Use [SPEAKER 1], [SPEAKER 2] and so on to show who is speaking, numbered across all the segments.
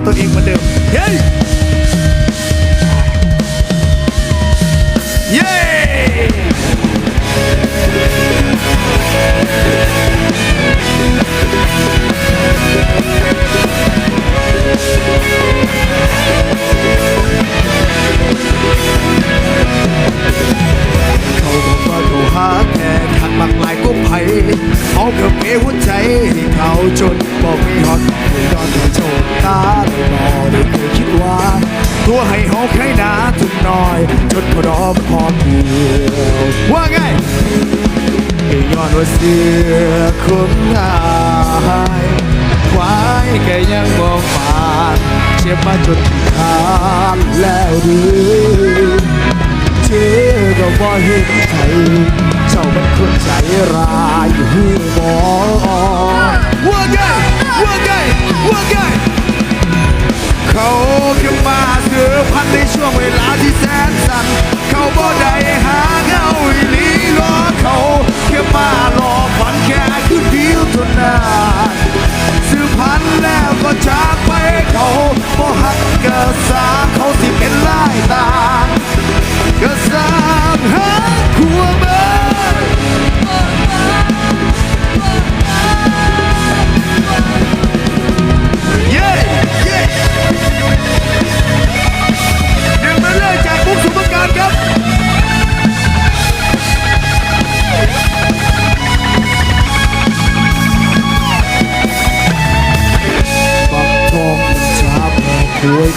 [SPEAKER 1] Oto Ing Mateo. Hey! อคุ้มงายควายแกยังมองผ่านเจ็บมาจนทานแล้วหรือเธอก็บ่เห็นใจเจ้ามันคนใจร้ายหูบอว่าไงว่าไงว่าไง เขาแค่มาเสือพันในช่วงเวลาที่แสนสั้นเขาบ่ได้หาเงาอีหลีรอเขาแค่มาหลอกฝันแค่คืนเดียวเท่านั้น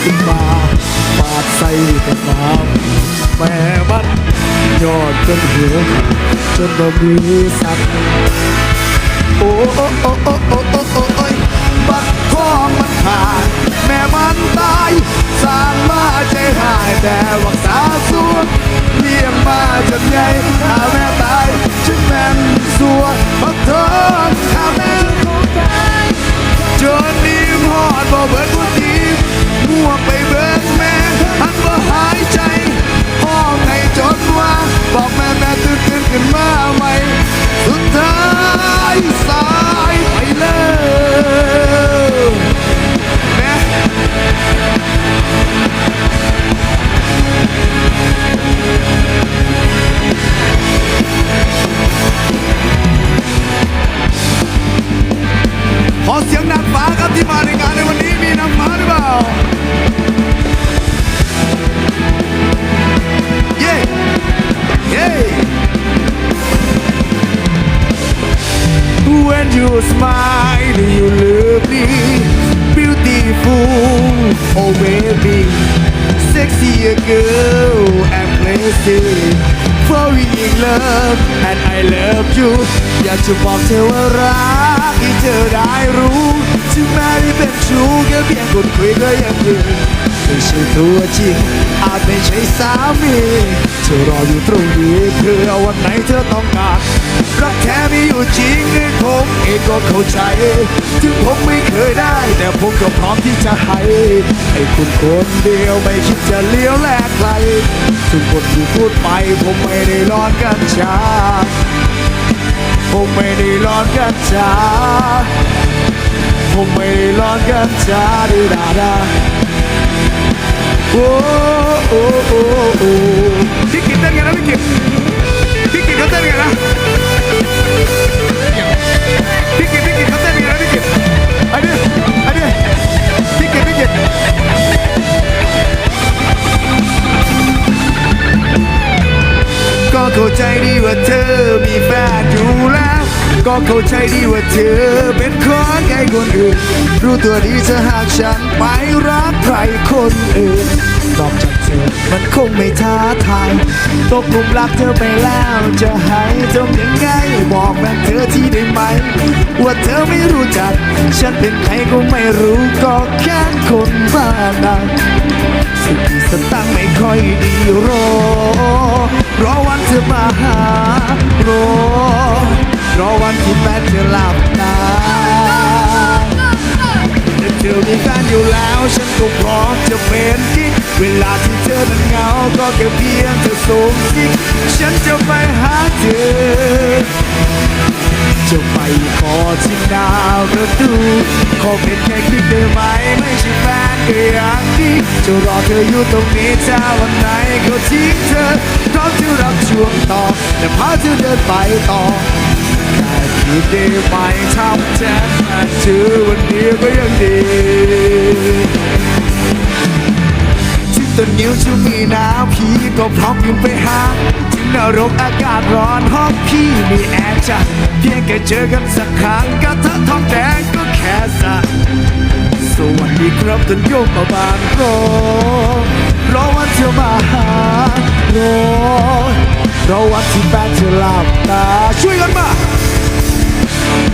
[SPEAKER 1] ขึ้นมาปาดใส่กับน้แม่มันยอดจนเหี่ยวจนบ่มีสักโอ้โอ้โอ้โอ้โอ้โอ้โอ้ยบักทองมันขาดแม่มันตายสร้างมาใจหายแต่วักษาสู้เพียงมาจนไงถ้าแม่ตายฉันแม่นสัวบักทองถ้าแม่ จะบอกเธอว่ารักให้เธอได้รู้ถึงแม้ได้เป็นชู้แค่เพียงคนคุยก็ยังดีไม่ใช่ตัวจริงอาจไม่ใช่สามีเธอรออยู่ตรงนี้เพื่อวันไหนเธอต้องการรักแท้มีอยู่จริงผมเองก็เข้าใจ ถึงผมไม่เคยได้ แต่ผมก็พร้อมที่จะให้ให้คุณคนเดียวไม่คิดจะเลี้ยวแลกใครทุกบทที่พูดไปผมไม่ได้ร้อนกันชา ผมไม่ได้ร้อนกันจ้าผมไม่ได้ร้อนกันจ้าดีดาดาโอ้โอ้โอ้โอ้พี่กินเต้นกันนะพี่กินพี่กินเขาเต้นกันนะพี่กิน ก็เข้าใจดีว่าเธอมีแฟนอยู่แล้ว ก็เข้าใจดีว่าเธอเป็นคนใครคนอื่น รู้ตัวดีจะหากฉันไปรักใครคนอื่นนอกจากเธอมันคงไม่ท้าทายตกหลุมรักเธอไปแล้วจะให้ทำยังไงบอกแม่เธอที่ได้ไหม ว่าเธอไม่รู้จัก ฉันเป็นใครก็ไม่รู้ก็แค่คนบ้านักสติสตังไม่ค่อยดีรอ รอวันเธอมาหารอรอวันที่แฟนเธอหลับตาแต่เธอมีแฟนอยู่แล้วฉันก็พร้อมจะเป็นกิ๊กเวลาที่เธอนั้นเหงาก็แค่เพียงเธอส่งกิ๊กฉันจะไปหาเธอ จะไปขอที่ไหนหน้าประตูขอเป็นแค่คิดได้ไหมไม่ใช่แฟนก็อย่างนี้จะรอเธออยู่ตรงนี้ถ้าวันไหนเขาทิ้งเธอ อมจะรับช่วงต่อและพาเธอเดินไปต่อแค่คิดได้ไหมทำแทนแม่เธอวันนี้ก็ยังดีที่ต้นนิ้วจะมีน้ำพี่ก็พร้อมพิมไปหาถึงนรกอากาศร้อนห้องพี่มีแอร์จัดเพียงแค่เจอกันสักครั้งกระทะทองแดงก็แค่สักสวัสดีครับต้นโยมมาบางรอ รอวันเธอมาหารอรอวันที่แฟนเธอหลับตาช่วยกันมา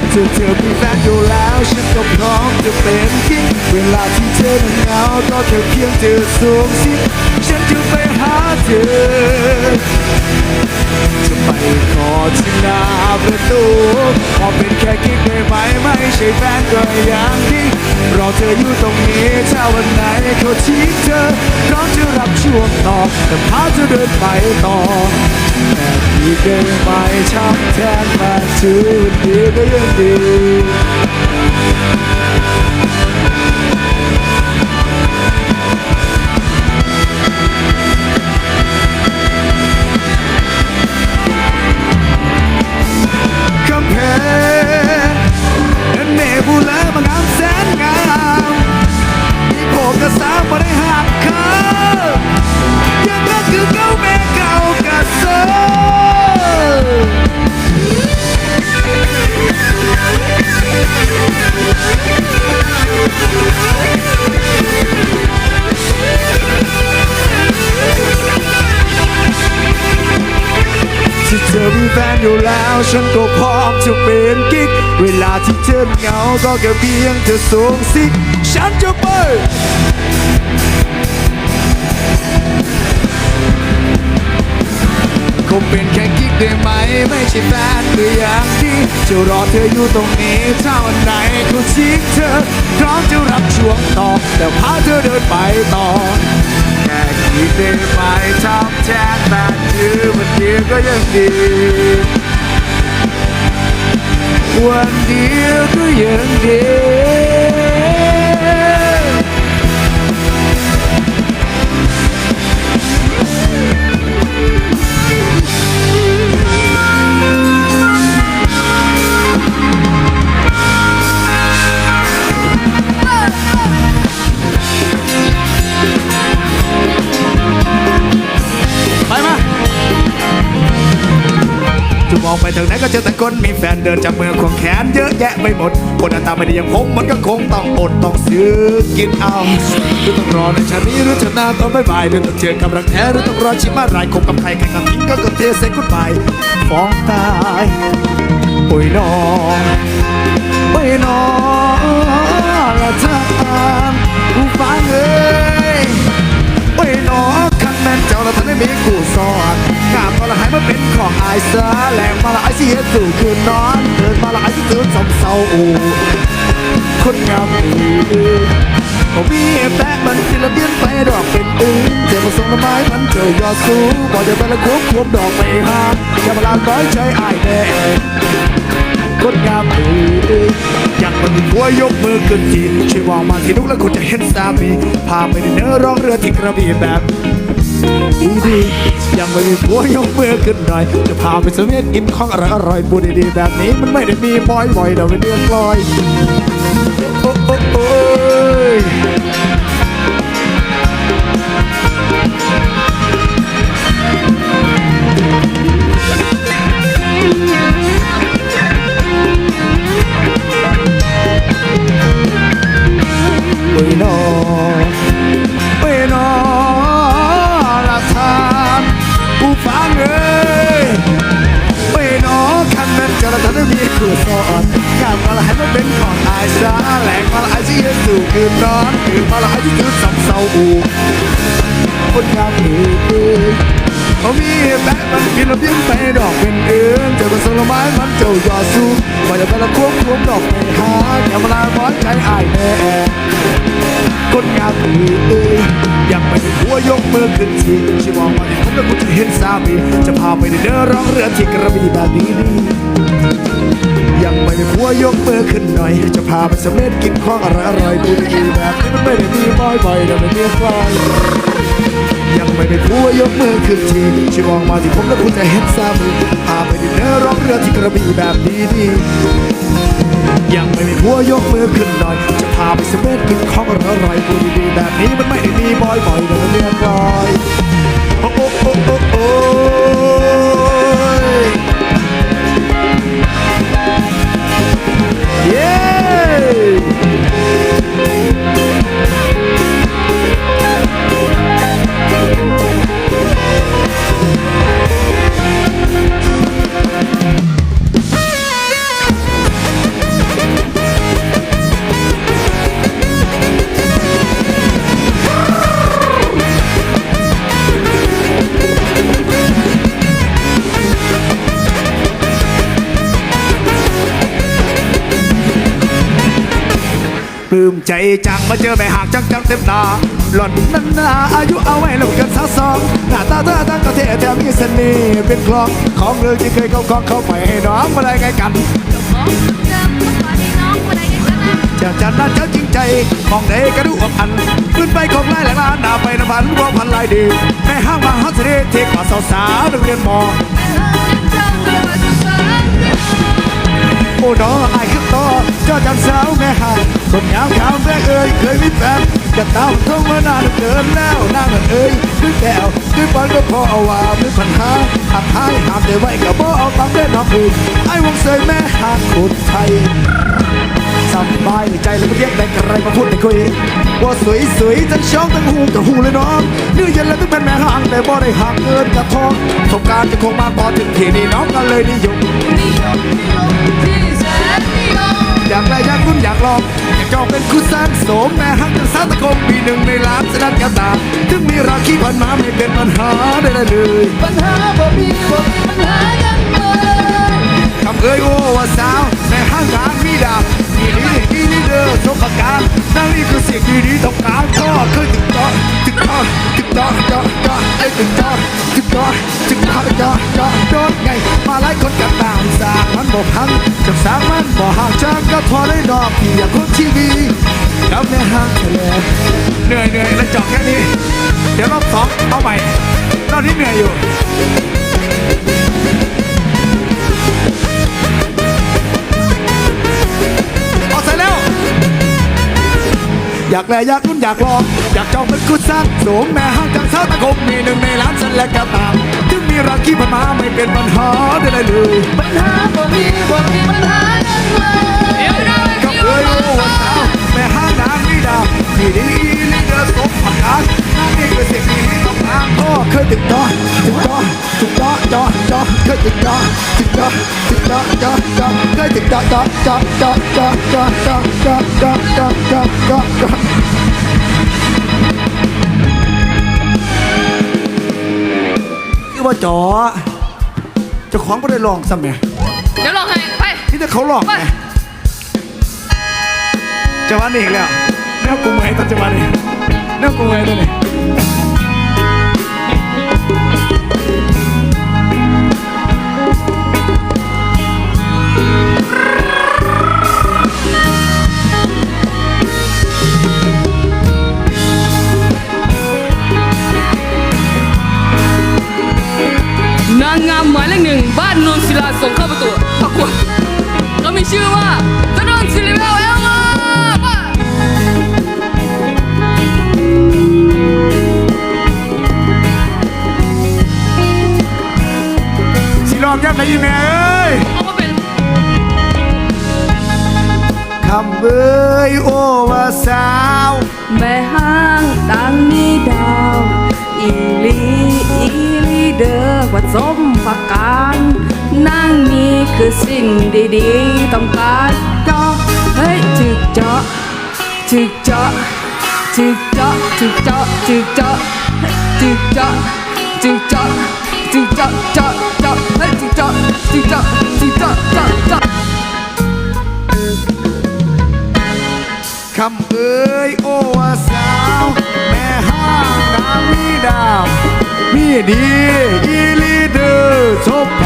[SPEAKER 1] เธอเธอมีแฟนอยู่แล้วฉันก็พร้อมจะเป็นกิ๊กเวลาที่เธอเหงาก็แค่เพียงเธอสูงสิฉันจะไปหาเธอ ไปขอที่หน้าประตูขอเป็นแค่กิ๊กได้ไหมไม่ใช่แฟนก็ย่างนี้รอเธออยู่ตรงนี้ถ้าวันไหนเขาทิ้งเธอพร้อมจะรับช่วงต่อแต่พาเธอเดินไปต่อแต่พี่ได้ไหมช้ำแทนมาชื่อดีก็ยังดี แล้วฉันก็พร้อมจะเป็นกิ๊ก เวลาที่เธอเหงาก็แค่เพียงเธอส่งสิฉันจะไปคงเป็นแค่กิ๊กได้ไหม ไม่ใช่แฟนหรืออย่างที่จะรอเธออยู่ตรงนี้ถ้าวันไหนเขาทิ้งเธอพร้อมจะรับช่วงต่อ แต่พาเธอเดินไปต่อแค่คิดได้ไหมทำแทนแต่ชื่อวันเดียก็ยังดี วันเดียวก็ยังดี องไปทางไหนก็เจอแต่คนมีแฟนเดินจับมือควงแขนเยอะแยะไปหมด คนหน้าตาไม่ดีอย่างผมมันก็คงต้องอดต้องซื้อกินเอาหรือต้องรอในชาตินี้หรือชาติหน้าตอนบ่ายหรือต้องเจอกับรักแท้หรือต้องรอชิมารายคบกับใครใครกับทิ้งก็ก็เทเซ็กุดไปฟ้องตายโอ้ยน้องโอ้ยน้องละท่านายเสือแหลงมาละไอสิเฮ็ดสู่คืนนอน เดินมาละไอสิตื่นสมเศร้าอูคนงามดีผมมีแต่มันสิละเบียนไปดอกเป็นอื่นเจ้ามาส่งละไม้มันเจอยอดสูงบอกจะไปละควบควบดอกไปหาอย่ามาลาน้อยใจอายแน่คนงามดีอยากมันมีผัวยกมือขึ้นทีช่วยมองมาที่นุกแล้วคุณจะเห็นสามีพาไปดินเนอร์ร้องเรือที่กระบี่แบบ ดีดียังไม่มีผัวยกมือขึ้นหน่อย จะพาไปสวีทกินของอร่อยอร่อยๆพูดดีๆแบบนี้มันไม่ได้มีบ่อยๆเราเป็นเรื่องลอยโอ้โอ้โอ้ คืนนอนคืนมาละไอที่คืนสับเศร้าอูคนงามดีเขามีแบกมันกินแล้วยิ้มไปดอกเป็นเดือนเจอกับสลไม้มันเจ้ายอดสู้ว่าจะไปละควบควบดอกไปหาอย่ามาลาร้อนใจอายแน่คนงามดีเอ้ยยังไม่ได้หัวยกมือขึ้นทีชิวาวันนี้ผมและคุณจะเห็นสามีจะพาไปเดินร้องเรือที่กระบี่แบบนี้นี่ยังไม่ได้หัวยกมือขึ้นหน่อย จะพาไปสเม็ดกินของอร่อยอร่อยดูดีๆแบบนี้มันไม่ได้มีบ่อยๆแต่ไม่มีใครยังไม่ได้พูดยกมือขึ้นทีช่วยมองมาที่ผมแล้วคุณจะเห็นสามือพาไปดินเนอร์ร้องเรือที่กระบี่แบบดีๆยังไม่มีผัวยกมือขึ้นหน่อย จะพาไปสเม็ดกินของอร่อยอร่อยดูดีๆแบบนี้มันไม่ได้มีบ่อยๆแต่มัน ลืมใจจังมาเจอแม่หากจังจังเต็มตาหล่อนนั้นนาอายุเอาไว้แล้วกันสาวสองหน้าตาเธอตั้งก็เท่แถมมีเสน่ห์เป็นคลองของเรื่องที่เคยเข้าคลองเข้าไปให้น้องมาได้ไงกันจากจันนั้นเจ้าจริงใจมองใดก็ดูอบอันขึ้นไปของไล่หลังร้านดาไปน้ำพันวงพันลายดีในห้างมหาเสน่ห์เทกว่าสาวๆนักเรียนมอโอ้น้ออาย ต่อเจ้าจันสาวแม่หาคนยามขาวแม่เอ่ยเคยมีแฟนกะตามท่องมานานเกินแล้วนางเอ่ยด้วยแก้วด้วยปอนก็พอเอาว่าไม่ปัญหาหักหายหามได้ไว้กับบ่เอาตังได้น้องอื่นไอ้วงเสยแม่หาคนไทยสบายใจแล้วไม่เรียกแต่อะไรมาพูดแต่คุยว่าสวยสวยๆทั้งช่องทั้งหูกับหูเลยน้องเนื้อเย็นแล้วต้องเป็นแม่ห่างแต่บ่ได้ห่างเกินกับทองสงการจะคงมาพอถึงที่นี่น้องก็เลยนิยม อยากได้อยากรุ่นอยากลองอยากจองเป็นคู่สร้างโสมแม่ห่างกันสาตะคมปีหนึ่งในล้านสนัดแก้วตาถึงมีราคีพันมาไม่เป็นปัญหาได้เลย
[SPEAKER 2] ปัญหาบ่มีบ่มีปัญหายังเลย
[SPEAKER 1] คำเอ่ยโอ้ว่าสาวในห้างร้านมีดาบดีนี้ดีนี้เด้อสมประการนั่งนี่คือเสียงดีนี้ต้องการก็เคยถึงต่อถึงต่อถึงต่อต่อต่อไอ้ถึงต่อถึงต่อถึงต่อต่อต่อโดนไงมาไล่คนกันตามสร้างมัน บ่พังจากสร้างมันบ่ห่างจากก็พอได้ดอกพี่อยากคนทีวีกับในห้างทะเลเหนื่อยเหนื่อยแล้วจอกแค่นี้ เดี๋ยวรอบสองเอาใหม่รอบนี้เหนื่อยอยู่ออกเสร็จแล้วอยากแลอยากรุ่นอยากลอง อยากจองเป็นกุศลโสมแม่ห้างจังเช้าตะคมมีหนึ่งในล้านฉันและก็ตาม ถึงมีราคีพันมาไม่เป็นปัญหาได้เลย
[SPEAKER 2] ปัญหาบ่มีบ่มีปัญหายังเลย
[SPEAKER 1] กับเอ้ยโอ้วันสาวแม่ห้างนางนี่ดาที่ดีนี่เดินสมผักการนั่นนี่คือสิ่งที่ต้องการพ่อเคยติดต่อติดต่อติดต่อจอจอเคยติดต่อติดต่อติดต่อจอจอเคยติดต่อจอจอจอจอจอจอจอจอจอจอจอ อคือว่าจอเจ้าของไม่ได้ลองซ้ำไง
[SPEAKER 2] เดี๋ยวลองให้ไป
[SPEAKER 1] ที่แต่เขาลองไงจะวันนี้อีกแล้วแนวกูเมื่อยตอนจะวันนี้แนวกูเมื่อยตัวนี้
[SPEAKER 2] นางงามหมายเลขหนึ่งบ้านนนศิลาส่งเข้าประตูประกวดเรามีชื่อว่าตะนนศิลิเวลเอลมาป่ะ
[SPEAKER 1] สิลองยับไหนอีแม่เอ้ย
[SPEAKER 2] เอามาเป็น
[SPEAKER 1] คำเอ้ยโอ้ว่าสาว
[SPEAKER 2] แม่ห้างต่างมีดาว อีหลีอีหลีเด้อว่า สมประการนางนี้คือสิ่งดีๆ ต้องการเจาะเฮ้ยจึกเจาะจึกเจาะจึกเจาะจึกเจาะจึกเจาะจึกเจาะจึกเจาะจึกเจาะเจาะเจาะเฮ้ยจึกเจาะจึกเจาะจึกเจาะเจาะเจาะ
[SPEAKER 1] คำเอ้ยโอ้ว่าสาว แม่ห้างนางมีดาว มีดีอี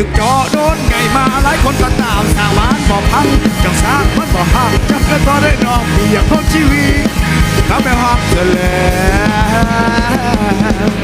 [SPEAKER 1] ถึกจอโดนไงมาหลายคนก็ตามสาวานบ่พังจังสร้างมันบ่หักงจังเกิดบ่ได้นองเพียกคนชีวิตถ้าไปหักเธอแล้ว